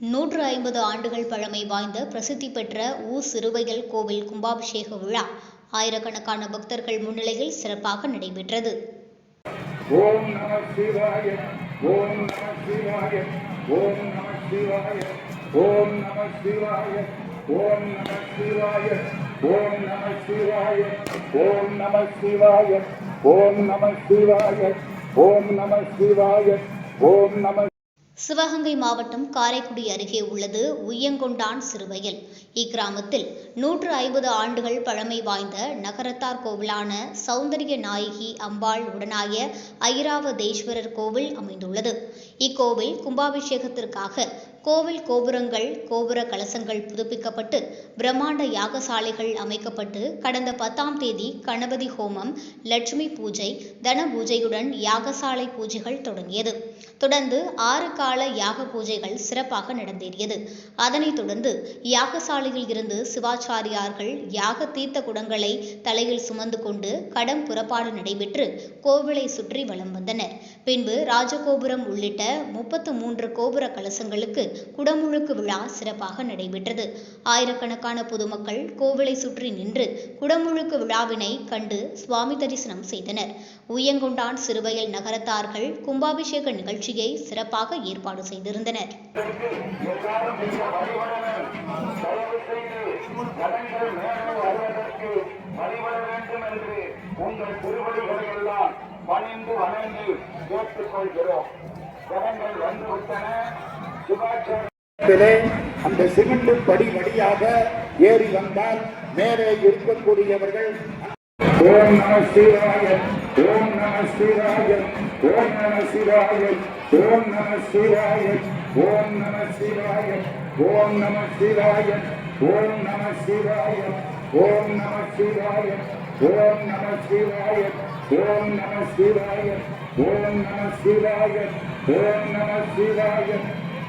நூற்று ஐம்பது ஆண்டுகள் பழமை வாய்ந்த பிரசித்தி பெற்ற ஊ சிறுவையல் கோவில் கும்பாபிஷேக விழா ஆயிரக்கணக்கான பக்தர்கள் முன்னிலையில் சிறப்பாக நடைபெற்றது ஓம் நம சிவாய ஓம் நம சிவாய ஓம் நம சிவாய ஓம் நம சிவாய ஓம் நம சிவாய ஓம் நம சிவாய ஓம் நம சிவாய ஓம் நம சிவாய ஓம் நம சிவாய ஓம் நம சிவகங்கை மாவட்டம் காரைக்குடி அருகே உள்ளது உய்யங்கொண்டான் சிறுவயல். இக்கிராமத்தில் நூற்று ஐம்பது ஆண்டுகள் பழமை வாய்ந்த நகரத்தார் கோவிலான சௌந்தரிய நாயகி அம்பாள் உடனாய ஐராவதேஸ்வரர் கோவில் அமைந்துள்ளது. இக்கோவில் கும்பாபிஷேகத்திற்காக கோவில் கோபுரங்கள் கோபுர கலசங்கள் புதுப்பிக்கப்பட்டு பிரம்மாண்ட யாகசாலைகள் அமைக்கப்பட்டு கடந்த பத்தாம் தேதி கணபதி ஹோமம் லட்சுமி பூஜை தன பூஜையுடன் யாகசாலை பூஜைகள் தொடங்கியது. தொடர்ந்து ஆறு கால யாக பூஜைகள் சிறப்பாக நடந்தேறியது. அதனைத் தொடர்ந்து யாகசாலையில் இருந்து சிவாச்சாரியார்கள் யாக தீர்த்த குடங்களை தலையில் சுமந்து கொண்டு கடம் புறப்பாடு நடைபெற்று கோவிலை சுற்றி வலம் வந்தனர். பின்பு ராஜகோபுரம் உள்ளிட்ட முப்பத்து மூன்று கோபுர கலசங்களுக்கு குடமுழுக்கு விழா சிறப்பாக நடைபெற்றது. ஆயிரக்கணக்கான பொதுமக்கள் கோவிலை சுற்றி நின்று குடமுழுக்கு விழாவினை கண்டு சுவாமி தரிசனம் செய்தனர். உய்யங்கொண்டான் சிறுவயல் நகரத்தார்கள் கும்பாபிஷேக நிகழ்ச்சியை சிறப்பாக ஏற்பாடு செய்திருந்தனர். உங்கள் திருவடிகளை எல்லாம் பணிந்து வணங்கி கேட்டுக்கொள்கிறோம். ஜனங்கள் வந்துவிட்டன சிவாச்சாரத்திலே அந்த சிமெண்ட் படி வழியாக ஏறி வந்தால் மேலே இருக்கக்கூடியவர்கள் ஓம் நம சிவாயன் ஓம் நம சிவாயன் ஓம் நம சிவாயன் ஓம் நம சிவாயன் ஓம் நம சிவாயன் ஓம் நம சிவாயன் ஓம் நம சிவாயன் ஓம் நம சிவாயன் ஓம் நம சிவாயன் ஓம் நம சிவாயன் ஓம் நம சிவாயன் ஓம் நம சிவாயன்